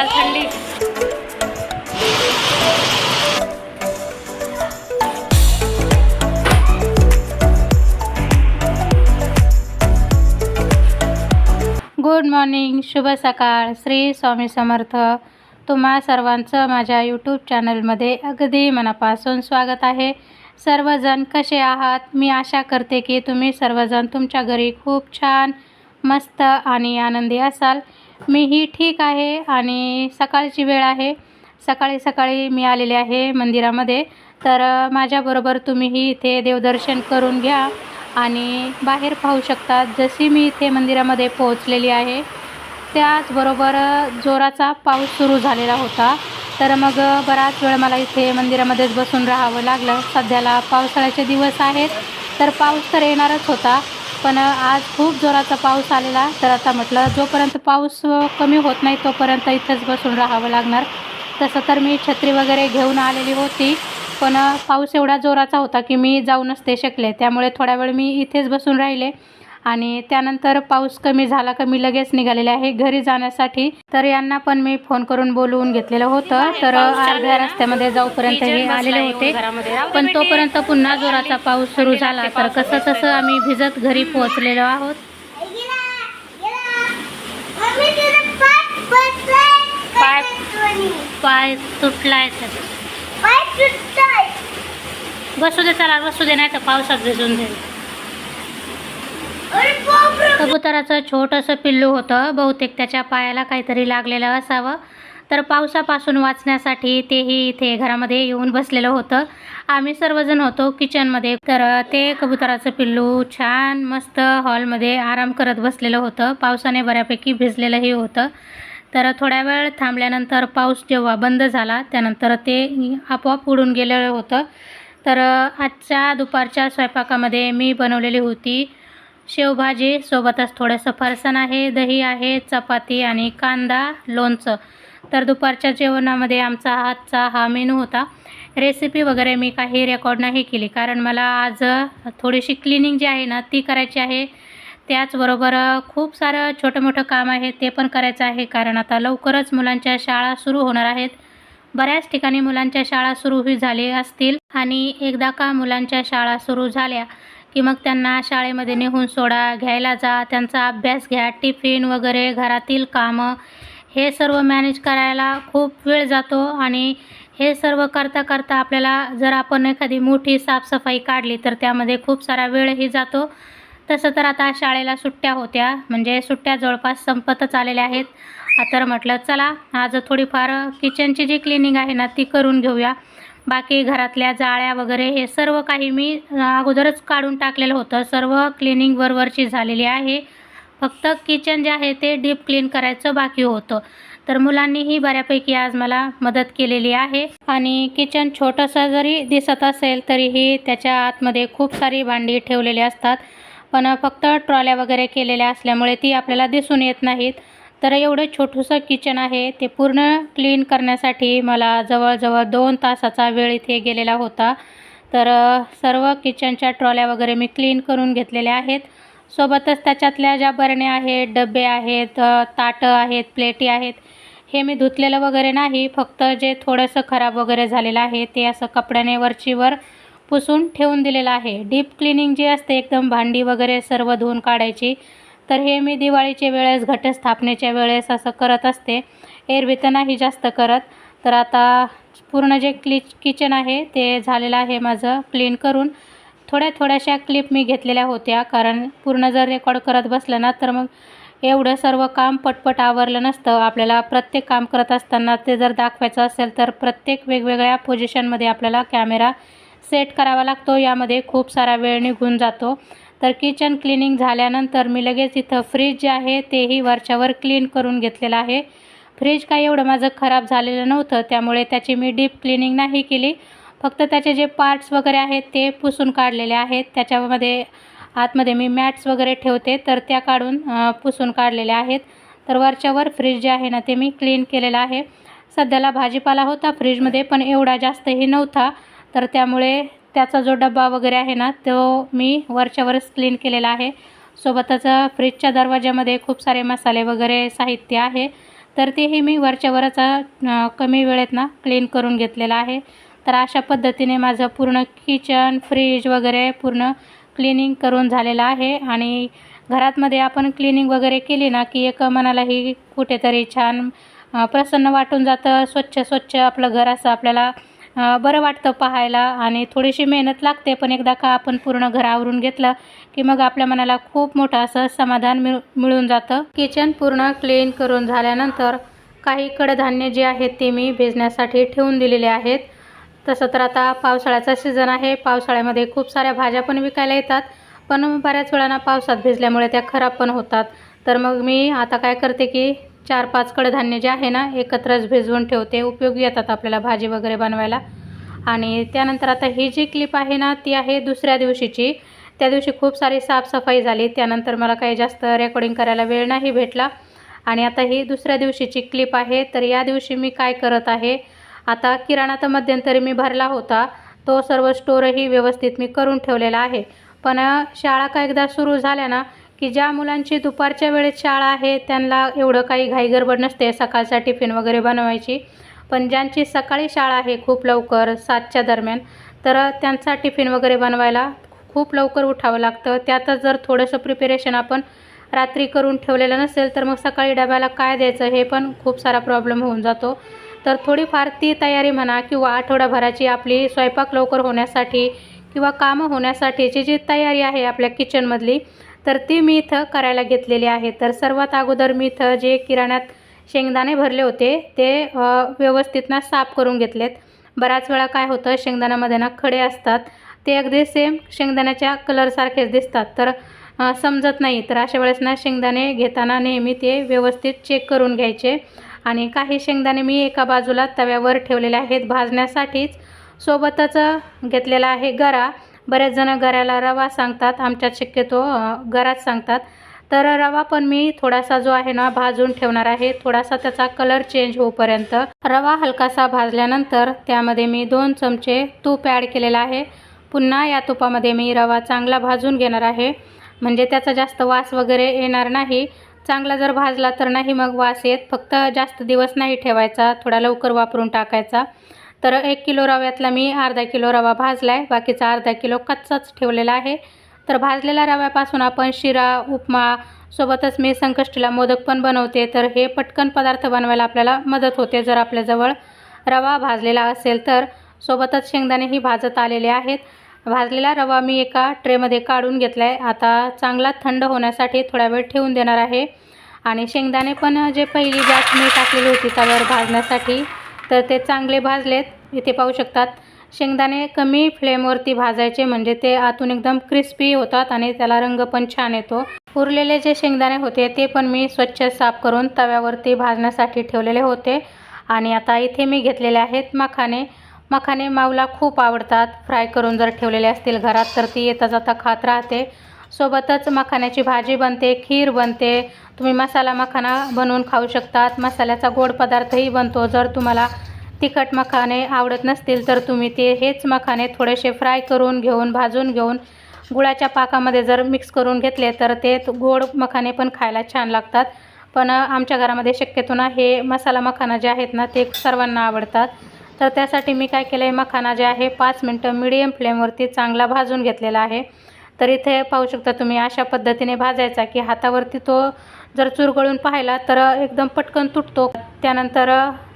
असाल थंडी good morning शुभ सकाळ. श्री स्वामी समर्थ. तुम्हा सर्वांचं माझ्या यूट्यूब चॅनलमध्ये अगदी मनापासून स्वागत आहे. सर्वजण कसे आहात? मी आशा करते की तुम्ही सर्वजण तुमच्या घरी खूप छान मस्त आणि आनंदी असाल. मीही ठीक आहे आणि सकाळची वेळ आहे. सकाळी सकाळी मी आलेले आहे मंदिरामध्ये. तर माझ्याबरोबर तुम्हीही इथे देवदर्शन करून घ्या आणि बाहेर पाहू शकता जशी मी इथे मंदिरामध्ये पोहोचलेली आहे. त्याचबरोबर जोराचा पाऊस सुरू झालेला होता. तर मग बराच वेळ मला इथे मंदिरामध्येच बसून राहावं लागलं. सध्याला पावसाळ्याचे दिवस आहेत. तर पाऊस तर येणारच होता. पण आज खूप जोराचा पाऊस आलेला. तर आता म्हटलं जोपर्यंत पाऊस कमी होत नाही तोपर्यंत इथंच बसून राहावं लागणार. तसं तर मी छत्री वगैरे घेऊन आलेली होती. पण पाऊस एवढा जोराचा होता की मी जाऊ नसते शकले. त्यामुळे थोडा वेळ मी इथेच बसून राहिले. आणि त्यानंतर पाऊस कमी झाला का मी लगेच निघालेले आहे. घरी जाण्यासाठी तर यांना पण मी फोन करून बोलवून घेतलेलं होतं. तर अर्ध्या रस्त्यामध्ये जाऊपर्यंत हे आलेले होते. पण तोपर्यंत पुन्हा जोराचा पाऊस सुरू झाला. तर कसं तसं आम्ही भिजत घरी पोहोचलेलो आहोत. पाय पाय तुटलाय बसू दे चला बसू दे नाही तर पावसात भिजून जाईल. कबुतराचं छोटंसं पिल्लू होतं. बहुतेक त्याच्या पायाला काहीतरी लागलेलं असावं. तर पावसापासून वाचण्यासाठी तेही इथे घरामध्ये येऊन बसलेलं होतं. आम्ही सर्वजण होतो किचनमध्ये. तर ते कबुतराचं पिल्लू छान मस्त हॉलमध्ये आराम करत बसलेलं होतं. पावसाने बऱ्यापैकी भिजलेलंही होतं. तर थोड्या वेळ थांबल्यानंतर पाऊस जेव्हा बंद झाला त्यानंतर ते आपोआप उडून गेलेलं होतं. तर आजच्या दुपारच्या स्वयंपाकामध्ये मी बनवलेली होती शेवभाजी सोबतच थोडंसं फरसाण आहे दही आहे चपाती आणि कांदा लोणचं. तर दुपारच्या जेवणामध्ये आमचा आजचा हा मेनू होता. रेसिपी वगैरे मी काही रेकॉर्ड नाही केली कारण मला आज थोडीशी क्लिनिंग जी आहे ना ती करायची आहे. त्याचबरोबर खूप सारं छोटं मोठं काम आहे ते पण करायचं आहे कारण आता लवकरच मुलांच्या शाळा सुरू होणार आहेत. बऱ्याच ठिकाणी मुलांच्या शाळा सुरूही झाली असतील आणि एकदा का मुलांच्या शाळा सुरू झाल्या की मग त्यांना शाळेमध्ये नेहून सोडा घ्यायला जा त्यांचा अभ्यास घ्या टिफिन वगैरे घरातील कामं. हे सर्व मॅनेज करायला खूप वेळ जातो आणि हे सर्व करता करता आपल्याला जर आपण एखादी मोठी साफसफाई काढली तर त्यामध्ये खूप सारा वेळही जातो. तसं तर आता शाळेला सुट्ट्या होत्या म्हणजे सुट्ट्या जवळपास संपतच आलेल्या आहेत. तर म्हटलं चला आज थोडीफार किचनची जी क्लिनिंग आहे ना ती करून घेऊया. बाकी घरातल्या जाळ्या वगैरे हे सर्व काही मी अगोदरच काढून टाकलेलं होतं. सर्व क्लिनिंग वरवरची झालेली आहे. फक्त किचन जे आहे ते डीप क्लीन करायचं बाकी होतं. तर मुलांनीही बऱ्यापैकी आज मला मदत केलेली आहे. आणि किचन छोटंसं जरी दिसत असेल तरीही त्याच्या आतमध्ये खूप सारी भांडी ठेवलेली असतात. पण फक्त ट्रॉल्या वगैरे केलेल्या असल्यामुळे ती आपल्याला दिसून येत नाहीत. तर एवढं छोटंसं किचन आहे ते पूर्ण क्लीन करण्यासाठी मला जवळजवळ दोन तासाचा वेळ इथे गेलेला होता. तर सर्व किचनच्या ट्रॉल्या वगैरे मी क्लीन करून घेतलेल्या आहेत. सोबतच त्याच्यातल्या ज्या बरण्या आहेत डबे आहेत ताटं आहेत प्लेटी आहेत हे मी धुतलेलं वगैरे नाही. फक्त जे थोडंसं खराब वगैरे झालेलं आहे ते असं कपड्याने वरचीवर पुसून ठेवून दिलेलं आहे. डीप क्लिनिंग जी असते एकदम भांडी वगैरे सर्व धुवून काढायची. तर हे मी दिवाळीच्या वेळेस घटस्थापनेच्या वेळेस असं करत असते. एरवी तर नाही जास्त करत. तर आता पूर्ण जे क्लि किचन आहे ते झालेलं आहे माझं क्लीन करून. थोड्या थोड्याशा क्लिप मी घेतलेल्या होत्या कारण पूर्ण जर रेकॉर्ड करत बसलं ना तर मग एवढं सर्व काम पटपट आवरलं नसतं. आपल्याला प्रत्येक काम करत असताना ते जर दाखवायचं असेल तर प्रत्येक वेगवेगळ्या पोझिशनमध्ये आपल्याला कॅमेरा सेट करावा लागतो. यामध्ये खूप सारा वेळ निघून जातो. तर किचन क्लिनिंग झाल्यानंतर मी लगेच इथं फ्रीज जे आहे तेही वरच्यावर क्लीन करून घेतलेलं आहे. फ्रीज काही एवढं माझं खराब झालेलं नव्हतं त्यामुळे त्याची मी डीप क्लिनिंग नाही केली. फक्त त्याचे जे पार्ट्स वगैरे आहेत ते पुसून काढलेले आहेत. त्याच्यामध्ये आतमध्ये मी मॅट्स वगैरे ठेवते तर त्या काढून पुसून काढलेल्या आहेत. तर वरच्यावर फ्रीज जे आहे ना ते मी क्लीन केलेलं आहे. सध्याला भाजीपाला होता फ्रीजमध्ये पण एवढा जास्तही नव्हता. तर त्यामुळे त्याचा जो डबा वगैरे आहे ना तो मी वरच्यावरच क्लीन केलेला आहे. सोबतच फ्रीजच्या दरवाज्यामध्ये खूप सारे मसाले वगैरे साहित्य आहे. तर तेही मी वरच्यावरच कमी वेळेत ना क्लीन करून घेतलेलं आहे. तर अशा पद्धतीने माझं पूर्ण किचन फ्रीज वगैरे पूर्ण क्लिनिंग करून झालेलं आहे. आणि घरातमध्ये आपण क्लिनिंग वगैरे केली ना की एक मनालाही कुठेतरी छान प्रसन्न वाटून जातं. स्वच्छ स्वच्छ आपलं घर असं आपल्याला बरं वाटतं पाहायला आणि थोडीशी मेहनत लागते पण एकदा का आपण पूर्ण घर आवरून घेतलं की मग आपल्या मनाला खूप मोठं असं समाधान मिळ मिळून जातं. किचन पूर्ण क्लीन करून झाल्यानंतर काही कडधान्य जे आहेत ते मी भिजण्यासाठी ठेवून दिलेले आहेत. तसं तर आता पावसाळ्याचा सीझन आहे पावसाळ्यामध्ये खूप साऱ्या भाज्या पण विकायला येतात पण बऱ्याच वेळाना पावसात भिजल्यामुळे त्या खराब पण होतात. तर मग मी आता काय करते की चार पाच कडधान्य जे आहे ना एकत्रच भिजवून ठेवते. उपयोगी येतात आपल्याला भाजी वगैरे बनवायला. आणि त्यानंतर आता ही जी क्लिप आहे ना ती आहे दुसऱ्या दिवशीची. त्या दिवशी खूप सारी साफसफाई झाली. त्यानंतर मला काही जास्त रेकॉर्डिंग करायला वेळ नाही भेटला. आणि आता ही दुसऱ्या दिवशीची क्लिप आहे. तर या दिवशी मी काय करत आहे आता किराणा तर मध्यंतरी मी भरला होता. तो सर्व स्टोरही व्यवस्थित मी करून ठेवलेला आहे. पण शाळा का एकदा सुरू झाल्या ना की ज्या मुलांची दुपारच्या वेळेत शाळा आहे त्यांना एवढं काही घाईगरबड नसते सकाळचा टिफिन वगैरे बनवायची. पण ज्यांची सकाळी शाळा आहे खूप लवकर सातच्या दरम्यान तर त्यांचा टिफिन वगैरे बनवायला खूप लवकर उठावं लागतं. त्यातच जर थोडंसं प्रिपेरेशन आपण रात्री करून ठेवलेलं नसेल तर मग सकाळी डब्याला काय द्यायचं हे पण खूप सारा प्रॉब्लेम होऊन जातो. तर थोडीफार ती तयारी म्हणा किंवा आठवडाभराची आपली स्वयंपाक लवकर होण्यासाठी किंवा कामं होण्यासाठीची जी तयारी आहे आपल्या किचनमधली तर ती मी इथं करायला घेतलेली आहे. तर सर्वात अगोदर मी इथं जे किराण्यात शेंगदाणे भरले होते ते अ, व्यवस्थित ना साफ करून घेतलेत. बऱ्याच वेळा काय होतं शेंगदाण्यामध्ये ना खडे असतात. ते अगदी सेम शेंगदाण्याच्या कलरसारखेच दिसतात. तर समजत नाही. तर अशा वेळेस ना शेंगदाणे घेताना नेहमी ते व्यवस्थित चेक करून घ्यायचे. आणि काही शेंगदाणे मी एका बाजूला तव्यावर ठेवलेले आहेत. भाजण्यासाठीच सोबतच घेतलेला आहे गरा. बरेच जण घराला रवा सांगतात आमच्यात शक्यतो घरात सांगतात. तर रवा पण मी थोडासा जो आहे ना भाजून ठेवणार आहे. थोडासा त्याचा कलर चेंज होऊपर्यंत रवा हलकासा भाजल्यानंतर त्यामध्ये मी दोन चमचे तूप ॲड केलेलं आहे. पुन्हा या तुपामध्ये मी रवा चांगला भाजून घेणार आहे. म्हणजे त्याचा जास्त वास वगैरे येणार नाही. चांगला जर भाजला तर नाही मग वास येत. फक्त जास्त दिवस नाही ठेवायचा. थोडा लवकर वापरून टाकायचा. तर एक किलो रव्यातला मी अर्धा किलो रवा भाजला आहे बाकीचा अर्धा किलो कच्चाच ठेवलेला आहे. तर भाजलेल्या रव्यापासून आपण शिरा उपमा सोबतच मी संकष्टीला मोदक पण बनवते. तर हे पटकन पदार्थ बनवायला आपल्याला मदत होते. जर आपल्याजवळ रवा भाजलेला असेल तर सोबतच शेंगदाणेही भाजत आलेले आहेत. भाजलेला रवा मी एका ट्रेमध्ये काढून घेतला आहे आता चांगला थंड होण्यासाठी थोडा वेळ ठेवून देणार आहे. आणि शेंगदाणे पण जे पहिली बॅच मी टाकलेली होती त्यावर भाजण्यासाठी तर ते चांगले भाजलेत. इथे पाहू शकतात. शेंगदाणे कमी फ्लेमवरती भाजायचे म्हणजे ते आतून एकदम क्रिस्पी होतात आणि त्याला रंग पण छान येतो. उरलेले जे शेंगदाणे होते ते पण मी स्वच्छ साफ करून तव्यावरती भाजण्यासाठी ठेवलेले होते. आणि आता इथे मी घेतलेले आहेत मखाने मखाने माऊला खूप आवडतात. फ्राय करून जर ठेवलेले असतील घरात तर ती येता जाता खात राहते. सोबतच मखाण्याची भाजी बनते खीर बनते. तुम्ही मसाला मखाना बनवून खाऊ शकतात. मसाल्याचा गोड पदार्थही बनतो. जर तुम्हाला तिखट मखाने आवडत नसतील तर तुम्ही ते हेच मखाने थोडेसे फ्राय करून घेऊन भाजून घेऊन गुळाच्या पाकामध्ये जर मिक्स करून घेतले तर ते गोड मखाने पण खायला छान लागतात. पण आमच्या घरामध्ये शक्यतो ना हे मसाला मखाना जे आहेत ना ते सर्वांना आवडतात. तर त्यासाठी मी काय केलं आहे मखाना जे आहे पाच मिनटं मिडियम फ्लेमवरती चांगला भाजून घेतलेला आहे. तर इथे पाहू शकता तुम्ही अशा पद्धतीने भाजायचा की हातावरती तो जर चुरगळून पाहिला तर एकदम पटकन तुटतो. त्यानंतर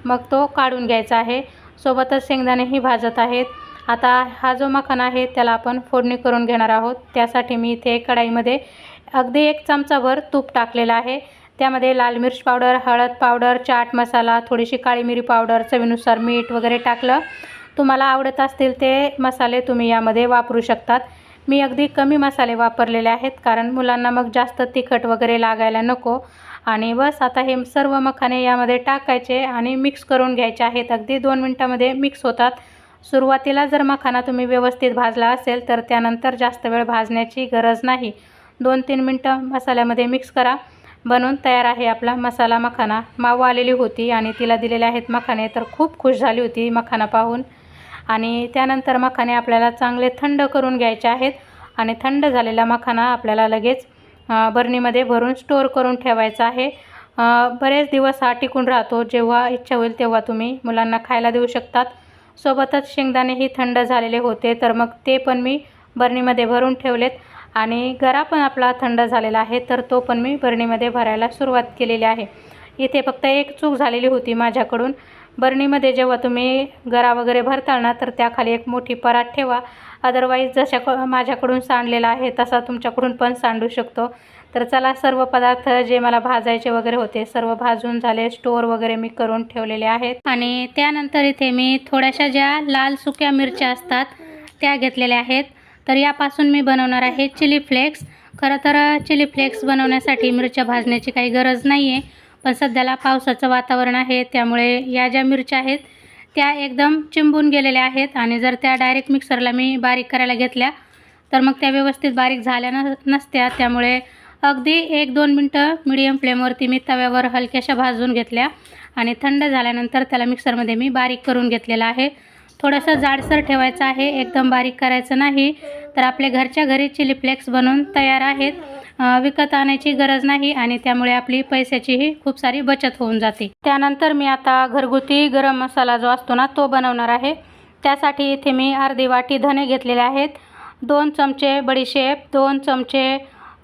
मग तो काढून घ्यायचा आहे. सोबतच शेंगदाणेही भाजत आहेत. आता हा जो मखाना आहे त्याला आपण फोडणी करून घेणार आहोत. त्यासाठी मी इथे कढाईमध्ये अगदी एक चमचाभर तूप टाकलेलं आहे. त्यामध्ये लाल मिर्च पावडर हळद पावडर चाट मसाला थोडीशी काळी मिरी पावडर चवीनुसार मीठ वगैरे टाकलं. तुम्हाला आवडत असतील ते मसाले तुम्ही यामध्ये वापरू शकतात. मी अगदी कमी मसाले वापरलेले आहेत कारण मुलांना मग जास्त तिखट वगैरे लागायला नको. आणि बस आता हे सर्व मखाने यामध्ये टाकायचे आणि मिक्स करून घ्यायचे आहेत. अगदी दोन मिनटामध्ये मिक्स होतात. सुरुवातीला जर मखाना तुम्ही व्यवस्थित भाजला असेल तर त्यानंतर जास्त वेळ भाजण्याची गरज नाही. दोन तीन मिनटं मसाल्यामध्ये मिक्स करा. बनवून तयार आहे आपला मसाला मखाना. माऊ आलेली होती आणि तिला दिलेले आहेत मखाने तर खूप खुश झाली होती मखाना पाहून. आणि त्यानंतर मखाने आपल्याला चांगले थंड करून घ्यायचे आहेत. आणि थंड झालेला मखाना आपल्याला लगेच बरणीमध्ये भरून स्टोअर करून ठेवायचा आहे. बरेच दिवस हा टिकून राहतो. जेव्हा इच्छा होईल तेव्हा तुम्ही मुलांना खायला देऊ शकतात. सोबतच शेंगदाणेही थंड झालेले होते तर मग ते पण मी बरणीमध्ये भरून ठेवलेत. आणि गरा पण आपला थंड झालेला आहे तर तो पण मी बरणीमध्ये भरायला सुरुवात केलेली आहे. इथे फक्त एक चूक झालेली होती माझ्याकडून. बरणीमध्ये जेव्हा तुम्ही गरा वगैरे भरताल ना तर त्याखाली एक मोठी परात ठेवा. अदरवाईज जशा क माझ्याकडून सांडलेला आहे तसा तुमच्याकडून पण सांडू शकतो. तर चला सर्व पदार्थ जे मला भाजायचे वगैरे होते सर्व भाजून झाले. स्टोअर वगैरे मी करून ठेवलेले आहेत. आणि त्यानंतर इथे मी थोड्याशा ज्या लाल सुक्या मिरच्या असतात त्या घेतलेल्या आहेत. तर यापासून मी बनवणार आहे चिली फ्लेक्स. खरं तर चिली फ्लेक्स बनवण्यासाठी मिरच्या भाजण्याची काही गरज नाही आहे पण सध्याला पावसाचं वातावरण आहे त्यामुळे या ज्या मिरच्या आहेत त्या एकदम चिंबून गेलेल्या आहेत. आणि जर त्या डायरेक्ट मिक्सरला मी बारीक करायला घेतल्या तर मग त्या व्यवस्थित बारीक झाल्या न नसत्या. त्यामुळे अगदी एक दोन मिनटं मिडियम फ्लेमवरती मी तव्यावर हलक्याशा भाजून घेतल्या आणि थंड झाल्यानंतर त्याला मिक्सरमध्ये मी बारीक करून घेतलेला आहे. थोडंसं जाडसर ठेवायचं आहे एकदम बारीक करायचं नाही. तर आपले घरच्या घरी चिली फ्लेक्स बनवून तयार आहेत. विकत आणायची गरज नाही आणि त्यामुळे आपली पैशाचीही खूप सारी बचत होऊन जाते. त्यानंतर मी आता घरगुती गरम मसाला जो असतो ना तो बनवणार आहे. त्यासाठी इथे मी अर्धी वाटी धने घेतलेले आहेत. दोन चमचे बडीशेप दोन चमचे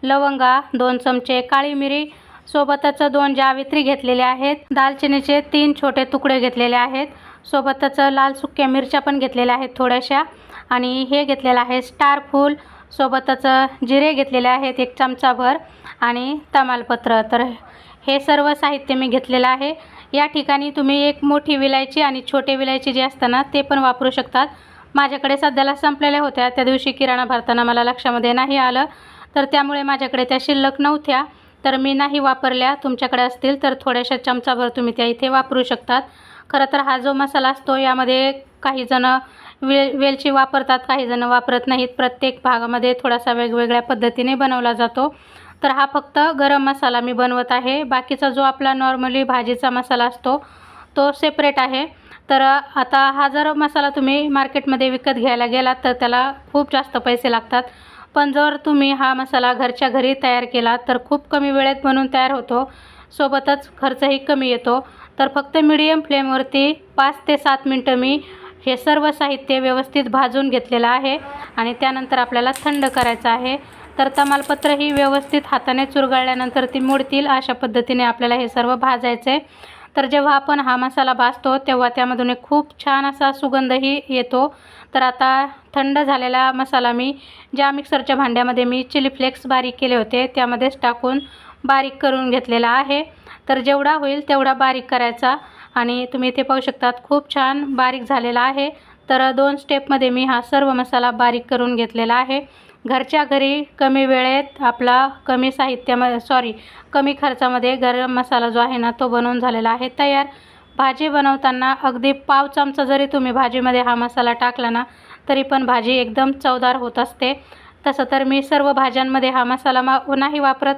लवंगा दोन चमचे काळी मिरी सोबतच दोन जावित्री घेतलेल्या आहेत. दालचिनीचे तीन छोटे तुकडे घेतलेले आहेत. सोबतच लाल सुक्या मिरच्या पण घेतलेल्या आहेत थोड्याशा. आणि हे घेतलेलं आहे स्टार फूल. सोबतच जिरे घेतलेले आहेत एक चमचाभर आणि तमालपत्र. तर हे सर्व साहित्य मी घेतलेलं आहे. या ठिकाणी तुम्ही एक मोठी विलायची आणि छोटे विलायची जे असतं ना ते पण वापरू शकतात. माझ्याकडे सध्याला संपलेल्या होत्या. त्या दिवशी किराणा भरताना मला लक्षामध्ये नाही आलं. तर त्यामुळे माझ्याकडे त्या शिल्लक नव्हत्या. तर मी नाही वापरल्या. तुमच्याकडे असतील तर थोड्याशा चमचाभर तुम्ही त्या इथे वापरू शकतात. खरं तर हा जो मसाला असतो यामध्ये काही जणं वेल वेलची वापरतात काही जण वापरत नाहीत. प्रत्येक भागामध्ये थोडासा वेगवेगळ्या पद्धतीने बनवला जातो. तर हा फक्त गरम मसाला मी बनवत आहे. बाकीचा जो आपला नॉर्मली भाजीचा मसाला असतो तो सेपरेट आहे. तर आता हा जर मसाला तुम्ही मार्केटमध्ये विकत घ्यायला गेलात तर त्याला खूप जास्त पैसे लागतात. पण जर तुम्ही हा मसाला घरच्या घरी तयार केला तर खूप कमी वेळेत बनून तयार होतो. सोबतच खर्चही कमी येतो. तर फक्त मिडियम फ्लेमवरती पाच ते सात मिनटं मी हे सर्व साहित्य व्यवस्थित भाजून घेतलेलं आहे आणि त्यानंतर आपल्याला थंड करायचं आहे. तर तमालपत्र ही व्यवस्थित हाताने चुरगळल्यानंतर ती मोडतील अशा पद्धतीने आपल्याला हे सर्व भाजायचे तर जेव्हा आपण हा मसाला भाजतो तेव्हा त्यामधून एक खूप छान असा सुगंधही येतो. तर आता थंड झालेला मसाला मी ज्या मिक्सरच्या भांड्यामध्ये मी चिली फ्लेक्स बारीक केले होते त्यामध्येच टाकून बारीक करून घेतलेला आहे. तर जेवढा होईल तेवढा बारीक करायचा. आणि तुम्ही इथे पाहू शकतात खूप छान बारीक झालेला आहे. तर दोन स्टेपमध्ये मी हा सर्व मसाला बारीक करून घेतलेला आहे. घरच्या घरी कमी वेळेत आपला कमी साहित्यामध्ये सॉरी कमी खर्चामध्ये गरम मसाला जो आहे ना तो बनवून झालेला आहे तयार. भाजी बनवताना अगदी पाव चमचा जरी तुम्ही भाजीमध्ये हा मसाला टाकला ना तरी पण भाजी एकदम चवदार होत असते. तसं तर मी सर्व भाज्यांमध्ये हा मसाला मा नाही वापरत.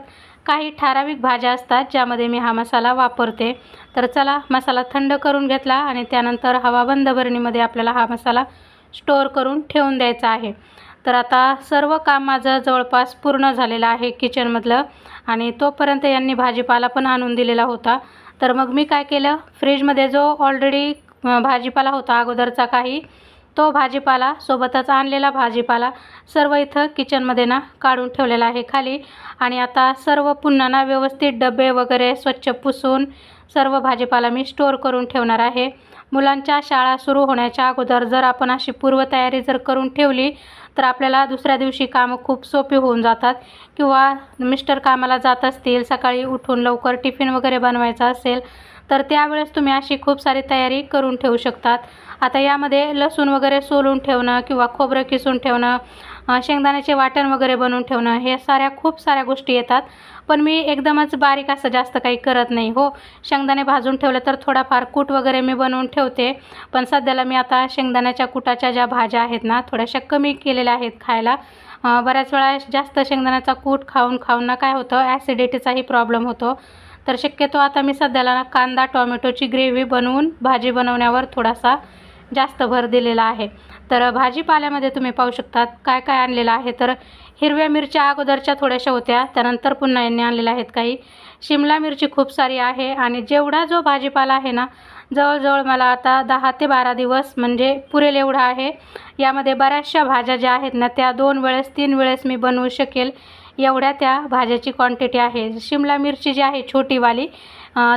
काही ठराविक भाज्या असतात ज्यामध्ये मी हा मसाला वापरते. तर चला मसाला थंड करून घेतला आणि त्यानंतर हवा बंद भरणीमध्ये आपल्याला हा मसाला स्टोअर करून ठेवून द्यायचा आहे. तर आता सर्व काम माझं जवळपास पूर्ण झालेलं आहे किचनमधलं आणि तोपर्यंत यांनी भाजीपाला पण आणून दिलेला होता. तर मग मी काय केलं? फ्रीजमध्ये जो ऑलरेडी भाजीपाला होता अगोदरचा काही तो भाजीपाला सोबतच आणलेला भाजीपाला सर्व इथं किचनमध्ये ना काढून ठेवलेला आहे खाली. आणि आता सर्व पुन्हा ना व्यवस्थित डबे वगैरे स्वच्छ पुसून सर्व भाजीपाला मी स्टोअर करून ठेवणार आहे. मुलांच्या शाळा सुरू होण्याच्या अगोदर जर आपण अशी पूर्वतयारी जर करून ठेवली तर आपल्याला दुसऱ्या दिवशी कामं खूप सोपी होऊन जातात. किंवा मिस्टर कामाला जात असतील सकाळी उठून लवकर टिफिन वगैरे बनवायचा असेल तर त्यावेळेस तुम्ही अशी खूप सारी तयारी करून ठेवू शकतात. आता यामध्ये लसूण वगैरे सोलून ठेवणं किंवा खोबरं किसून ठेवणं शेंगदाण्याचे वाटण वगैरे बनवून ठेवणं हे साऱ्या खूप साऱ्या गोष्टी येतात. पण मी एकदमच बारीक असं जास्त काही करत नाही हो. शेंगदाणे भाजून ठेवलं तर थोडाफार कूट वगैरे मी बनवून ठेवते. पण सध्याला मी आता शेंगदाण्याच्या कुटाच्या ज्या भाज्या आहेत ना थोड्याशा कमी केलेल्या आहेत खायला. बऱ्याच वेळा जास्त शेंगदाण्याचा कूट खाऊन खाऊन ना काय होतं ॲसिडिटीचाही प्रॉब्लेम होतो. तर शक्यतो आता मी सध्याला ना कांदा टॉमॅटोची ग्रेव्ही बनवून भाजी बनवण्यावर थोडासा जास्त भर दिलेला आहे. तर भाजीपाल्यामध्ये तुम्ही पाहू शकतात काय काय आणलेलं आहे. तर हिरव्या मिरच्या अगोदरच्या थोड्याशा होत्या त्यानंतर पुन्हा यांनी आणलेल्या आहेत काही. शिमला मिरची खूप सारी आहे आणि जेवढा जो भाजीपाला आहे ना जवळजवळ मला आता दहा ते बारा दिवस म्हणजे पुरेल एवढा आहे. यामध्ये बऱ्याचशा भाज्या ज्या आहेत ना त्या दोन वेळेस तीन वेळेस मी बनवू शकेल. एवढ्या त्या भाज्याची क्वांटिटी आहे. शिमला मिरची जी आहे छोटीवाली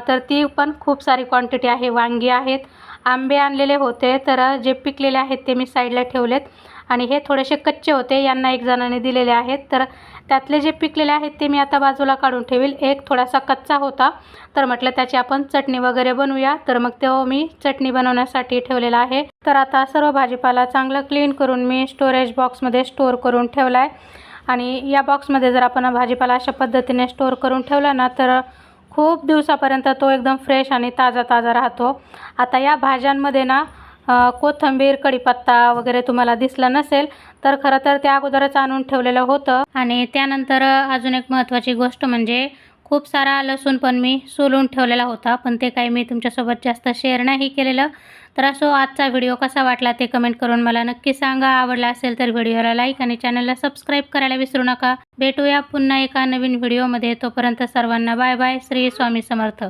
तर ती पण खूप सारी क्वांटिटी आहे. वांगी आहेत आंबे आणलेले होते तर जे पिकलेले आहेत ते मी साईडला ठेवलेत. आणि हे थोडेसे कच्चे होते यांना एक जणाने दिलेले आहेत. तर त्यातले जे पिकलेले आहेत ते मी आता बाजूला काढून ठेवील. एक थोडासा कच्चा होता तर म्हटलं त्याची आपण चटणी वगैरे बनवूया. तर मग तो मी चटणी बनवण्यासाठी ठेवलेला आहे. तर आता सर्व भाजीपाला चांगला क्लीन करून मी स्टोरेज बॉक्समध्ये स्टोअर करून ठेवला आहे आणि या बॉक्समध्ये जर आपण भाजीपाला अशा पद्धतीने स्टोअर करून ठेवला ना तर खूप दिवसापर्यंत तो एकदम फ्रेश आणि ताजा ताजा राहतो. आता या भाज्यांमध्ये ना कोथंबीर कोथिंबीर कढीपत्ता वगैरे तुम्हाला दिसला नसेल तर खरं तर त्या अगोदरच आणून ठेवलेलं होतं. आणि त्यानंतर अजून एक महत्त्वाची गोष्ट म्हणजे खूप सारा लसूण पण मी सोलून ठेवलेला होता पण ते काही मी तुमच्यासोबत जास्त शेअर नाही केलेलं. तर असो आजचा व्हिडिओ कसा वाटला ते कमेंट करून मला नक्की सांगा. आवडला असेल तर व्हिडिओला लाईक आणि चॅनलला सबस्क्राईब करायला विसरू नका. भेटूया पुन्हा एका नवीन व्हिडिओमध्ये तोपर्यंत सर्वांना बाय बाय श्री स्वामी समर्थ.